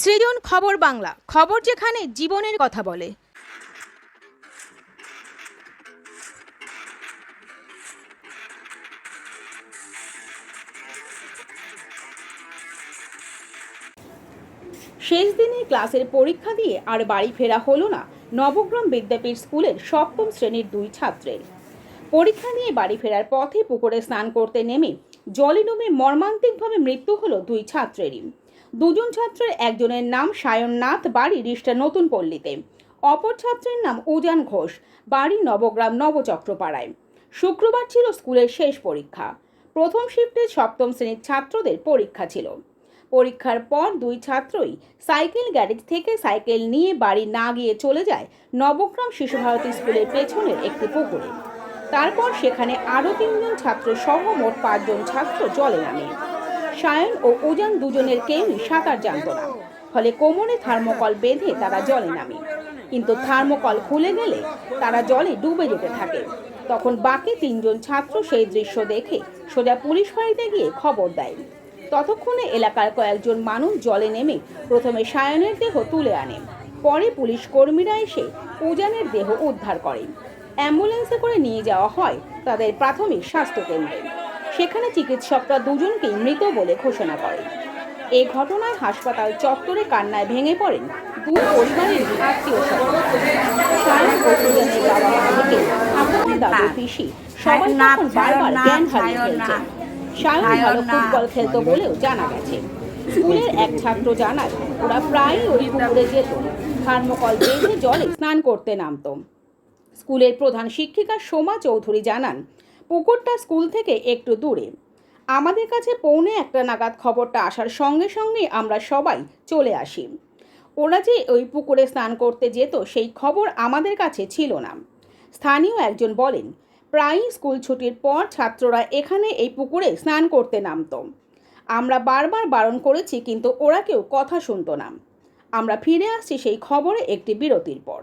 সৃজন খবর বাংলা, খবর যেখানে জীবনের কথা বলে। শেষ দিনে ক্লাসের পরীক্ষা দিয়ে আর বাড়ি ফেরা হলো না নবগ্রাম বিদ্যাপীঠ স্কুলের সপ্তম শ্রেণির দুই ছাত্রের। পরীক্ষা নিয়ে বাড়ি ফেরার পথে পুকুরে স্নান করতে নেমে জলে ডুবে মর্মান্তিকভাবে মৃত্যু হলো দুই ছাত্রেরই। দুজন ছাত্রের একজনের নাম সায়ননাথ, বাড়ি রিষ্টা নতুন পল্লীতে। অপর ছাত্রের নাম উজান ঘোষ, বাড়ি নবগ্রাম নবচক্রপাড়ায়। শুক্রবার ছিল স্কুলের শেষ পরীক্ষা। প্রথম শিফটে সপ্তম শ্রেণির ছাত্রদের পরীক্ষা ছিল। পরীক্ষার পর দুই ছাত্রই সাইকেল গ্যারেজ থেকে সাইকেল নিয়ে বাড়ি না গিয়ে চলে যায় নবগ্রাম শিশু ভারতী স্কুলের পেছনের একটি পুকুরে। তারপর সেখানে আরও তিনজন ছাত্র সহ মোট পাঁচজন ছাত্র জলে নামে। সায়ন ও উজান দুজনের কেউই সাঁতার জানত না। ফলে কোমরে থার্মোকল বেঁধে তারা জলে নামে। কিন্তু থার্মোকল খুলে গেলে তারা জলে ডুবে যেতে থাকে। তখন বাকি তিনজন ছাত্র সেই দৃশ্য দেখে সোজা পুলিশ ফাঁড়িতে গিয়ে খবর দেয়। ততক্ষণে এলাকার কয়েকজন মানুষ জলে নেমে প্রথমে সায়নের দেহ তুলে আনে। পরে পুলিশ কর্মীরা এসে উজানের দেহ উদ্ধার করেন অ্যাম্বুলেন্সে করে নিয়ে যাওয়া হয় তাদের প্রাথমিক স্বাস্থ্যকেন্দ্রে। সেখানে চিকিৎসকরা দুজনকেই মৃত বলে ঘোষণা করেন। এ ঘটনায় হাসপাতাল চত্বরে কান্নায় ভেঙে পড়েন দুই পরিবারের আত্মীয় স্বজন। সায়ন বাবা থেকে ঠাকুরের দাদু পিসি। সবাই তখন বারবার জ্ঞান হারিয়ে ফেলছেন সায়ন ভালো ফুটবল খেলতো বলেও জানা গেছে। স্কুলের এক ছাত্র জানায় ওরা প্রায়ই ওই পুকুরে যেত। থার্মোকল বেঁধে জলে স্নান করতে নামতো। স্কুলের প্রধান শিক্ষিকা সোমা চৌধুরী জানান পুকুরটা স্কুল থেকে একটু দূরে। আমাদের কাছে পৌনে একটা নাগাদ খবরটা আসার সঙ্গে সঙ্গে আমরা সবাই চলে আসি। ওরা যে ওই পুকুরে স্নান করতে যেত সেই খবর আমাদের কাছে ছিল না। স্থানীয় একজন বলেন, প্রায়ই স্কুল ছুটির পর ছাত্ররা এখানে এই পুকুরে স্নান করতে নামতো। আমরা বারবার বারণ করেছি কিন্তু ওরা কেউ কথা শুনতো না। আমরা ফিরে আসছি সেই খবরে একটি বিরতির পর।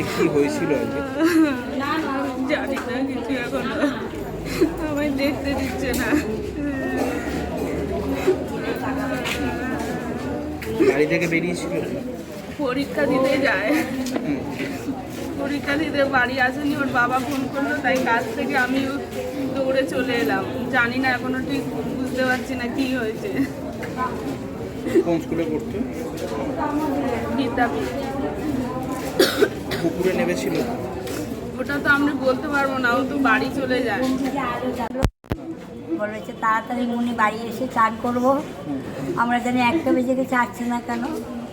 দিদিভাই কি হয়েছিল? আজকে জানি না কিছু এখনও আমায় দেখতে দিচ্ছে না। বাড়ি থেকে বেরিয়েছিল? পরীক্ষা দিতে যায়। পরীক্ষা দিতে বাড়ি আসেনি ওর বাবা ফোন করল তাই কাজ থেকে আমি দৌড়ে চলে এলাম। জানি না এখনও ঠিক বুঝতে পারছি না কি হয়েছে। কোন স্কুলে পড়তো? বিদ্যাপীঠ পুকুরে নেমেছিল। ওটা তো আমি বলতে পারব না ও তো বাড়ি চলে যায়। বলেছে তাড়াতাড়ি মুনি বাড়ি এসে চান করব। আমরা জানি একটা বেজে গেছে আসছে না কেন?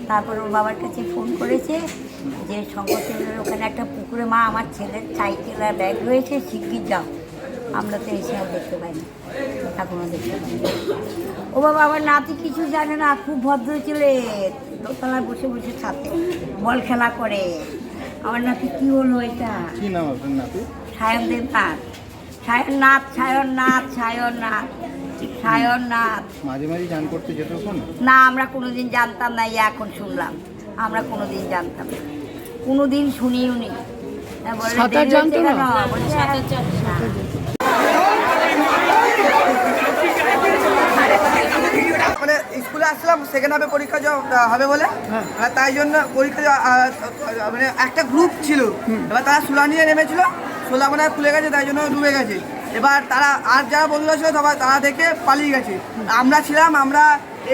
তারপর ওর বাবার কাছে ফোন করেছে যে শঙ্করচন্দ্রের ওখানে একটা পুকুরে মা আমার ছেলের সাইকেল আর ব্যাগ রয়েছে শিগগির যাও। আমরা তো এসে আর দেখতে পাইনি এখনও দেখতে পাইনি। ও বাবা আমার নাতি কিছু জানে না খুব ভদ্র ছেলে। দোতলায় বসে বসে ছাতে বল খেলা করে। আমার নাতি কী হলো এটা? কি নাম আপনার নাতি? সায়ন দেবনাথ সায়ননাথ সায়ননাথ সায়ননাথ সায়ননাথ। মাঝে মাঝে গান করতে যেত না আমরা কোনোদিন জানতাম না এখন শুনলাম। আমরা কোনোদিন জানতাম না। কোনোদিন শুনিও নি। হ্যাঁ, বলে, দেরি হয়েছে কেন? বলছে, "হ্যাঁ, মানে স্কুলে আসলাম সেকেন্ড হাফে পরীক্ষা হবে বলে। আর তাই জন্য পরীক্ষা মানে একটা গ্রুপ ছিল। এবার তারা সুলা নিয়ে নেমেছিল সোলা মানে খুলে গেছে তাই জন্য ডুবে গেছে। এবার তারা আর যারা বন্ধুরা ছিল সবাই তারা দেখে পালিয়ে গেছে। আমরা ছিলাম আমরা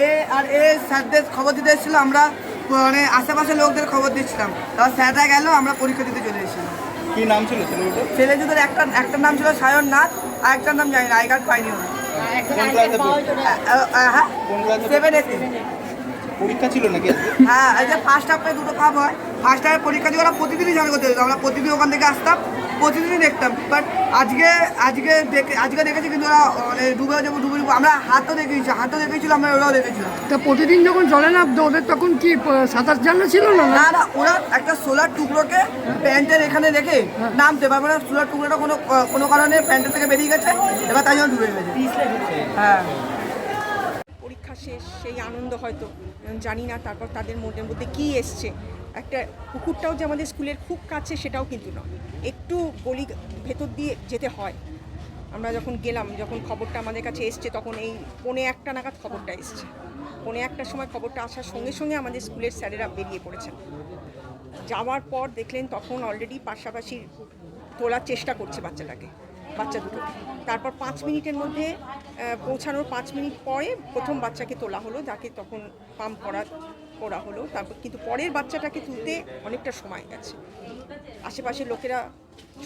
এ আর এ স্যারদের খবর দিতে এসেছিল আমরা মানে আশেপাশে লোকদের খবর দিচ্ছিলাম। তারপর স্যাররা গেল আমরা পরীক্ষা দিতে চলে এসেছিলাম। কি নাম ছিল ছেলে দুটোর একটা একটার নাম ছিল সায়ন নাথ আর একটার নাম জানি না আই কার্ড পাইনি ওরা। হ্যাঁ সেভেন এতে পরীক্ষা ছিল নাকি হ্যাঁ এই যে ফার্স্ট হাফে দুটো কাপ হয়। ফার্স্ট হাফে পরীক্ষা দিয়ে ওরা প্রতিদিনই ঝাড় করতে আমরা প্রতিদিন ওখান থেকে আসতাম প্রতিদিনই দেখতাম। বাট আজকে আজকে দেখে আজকে দেখেছি কিন্তু ওরা মানে ডুবে যাব ডুবে ডুবে আমরা হাতও দেখেছি হাতও দেখেছিল আমরা ওরাও দেখেছিলাম তা প্রতিদিন যখন জলে নামতো ওদের তখন কি সাঁতার জানা ছিল না না? না না ওরা সোলার টুকরোকে প্যান্টের এখানে রেখে নামতে পারবে না। সোলার টুকরোটা কোনো কোনো কারণে প্যান্টের থেকে বেরিয়ে গেছে, এবার তাই জন্য ডুবে গেছে। হ্যাঁ। পরীক্ষা শেষ, সেই আনন্দ হয়তো জানি না, তারপর তাদের মনের মধ্যে কি এসছে। একটা পুকুরটাও যে আমাদের স্কুলের খুব কাছে, সেটাও কিন্তু নয়। একটু গলি ভেতর দিয়ে যেতে হয়। আমরা যখন গেলাম, যখন খবরটা আমাদের কাছে এসছে, তখন এই পৌনে একটা নাগাদ খবরটা এসছে। পৌনে একটার সময় খবরটা আসার সঙ্গে সঙ্গে আমাদের স্কুলের স্যারেরা বেরিয়ে পড়েছেন। যাওয়ার পর দেখলেন তখন অলরেডি পাশাপাশি তোলার চেষ্টা করছে বাচ্চাটাকে, বাচ্চা দুটো। তারপর পাঁচ মিনিটের মধ্যে পৌঁছানোর পাঁচ মিনিট পরে প্রথম বাচ্চাকে তোলা হলো, যাকে তখন পাম্প করা করা হলো। তারপর কিন্তু পরের বাচ্চাটাকে তুলতে অনেকটা সময় গেছে। আশেপাশের লোকেরা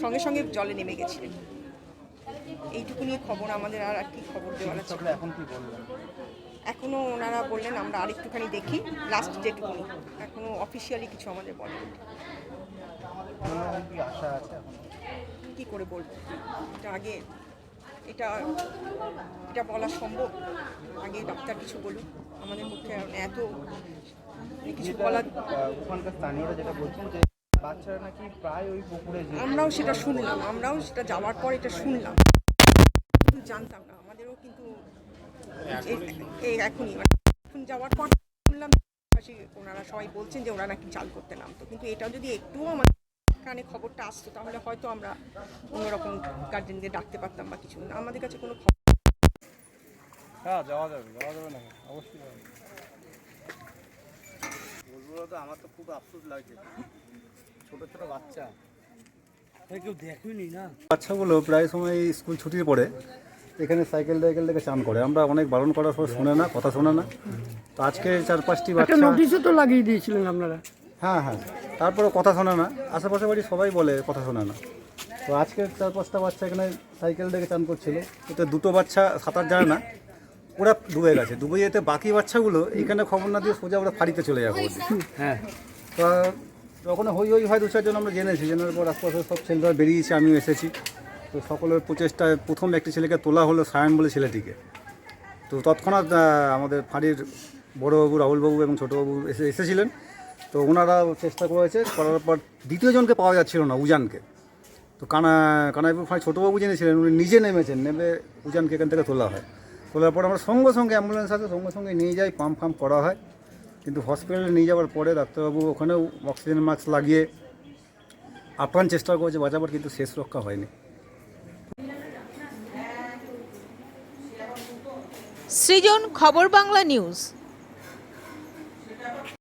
সঙ্গে সঙ্গে জলে নেমে গেছিলেন। এইটুকু নিয়ে খবর আমাদের আর আর কি খবর দেওয়ার আছে? এখন কি বললেন এখনও ওনারা বললেন, আমরা আরেকটুখানি দেখি লাস্ট যেটুকুনি এখনও অফিসিয়ালি কিছু আমাদের বলেন। কি করে বলব? এটা আগে, এটা এটা বলা সম্ভব। আগে ডাক্তার কিছু বলুন আমাদের পক্ষে এত মানে কিছু বলা ওখানকার স্থানীয়রা যেটা বলছেন যে বাচ্চারা নাকি প্রায় ওই পুকুরে আমরাও সেটা শুনলাম, আমরাও সেটা যাওয়ার পর এটা শুনলাম। জানতাম না। আমাদেরও কিন্তু এখনই এখন যাওয়ার পর শুনলাম ওনারা সবাই বলছেন যে ওরা নাকি জাল করতে নামতো। কিন্তু এটা যদি একটুও আমাদের কানে খবরটা আসতো তাহলে হয়তো আমরা অন্যরকম গার্জেনদের ডাকতে পারতাম বা কিছু। না আমাদের কাছে কোনো খবর হ্যাঁ যাওয়া যাবে যাওয়া যাবে না অবশ্যই যাবে। বলব তো আমার তো খুব আফসোস লাগছে ছোট ছোট বাচ্চা। বাচ্চাগুলো প্রায় সময় স্কুল ছুটির পরে এখানে সাইকেল টাইকেল থেকে চান করে। আমরা অনেক বারণ করার পর শুনে না কথা শোনে না। তো আজকে চার পাঁচটি বাচ্চা নোটিশও তো লাগিয়ে দিয়েছিলেন আপনারা। হ্যাঁ হ্যাঁ। তারপরে কথা শোনে না। আশেপাশে বাড়ি সবাই বলে কথা শোনে না। তো আজকে চার পাঁচটা বাচ্চা এখানে সাইকেল থেকে চান করছিল। এতে দুটো বাচ্চা সাঁতার জানে না। ওরা ডুবে গেছে। ডুবে যেতে বাকি বাচ্চাগুলো এখানে খবর না দিয়ে সোজা ওরা ফাড়িতে চলে যাবে হ্যাঁ। তো যখন হই হই হয় দু চারজন আমরা জেনেছি। জেনার পর আশপাশে সব ছেলেরা বেরিয়েছে আমিও এসেছি। তো সকলের প্রচেষ্টায় প্রথম একটি ছেলেকে তোলা হলো সায়ন বলে ছেলেটিকে। তো তৎক্ষণাৎ আমাদের ফাঁড়ির বড়োবাবু, রাহুলবাবু এবং ছোটোবাবু এসে, এসেছিলেন। তো ওনারা চেষ্টা করেছে, করার পর দ্বিতীয় জনকে পাওয়া যাচ্ছিল না, উজানকে। তো কানা, কানাইপুর ফাঁড়ি ছোটোবাবু যিনি ছিলেন, উনি নিজে নেমেছেন, নেমে উজানকে এখান থেকে তোলা হয়। তোলার পর আমরা সঙ্গে সঙ্গে অ্যাম্বুলেন্স আছে, সঙ্গে সঙ্গে নিয়ে যাই, পাম্প ফাম্প করা হয়। কিন্তু হসপিটালে নিয়ে যাওয়ার পরে ডাক্তারবাবু ওখানেও অক্সিজেন মাস্ক লাগিয়ে আপ্রাণ চেষ্টা করেছে বাঁচাবার, কিন্তু শেষ রক্ষা হয়নি। সৃজন খবর বাংলা নিউজ।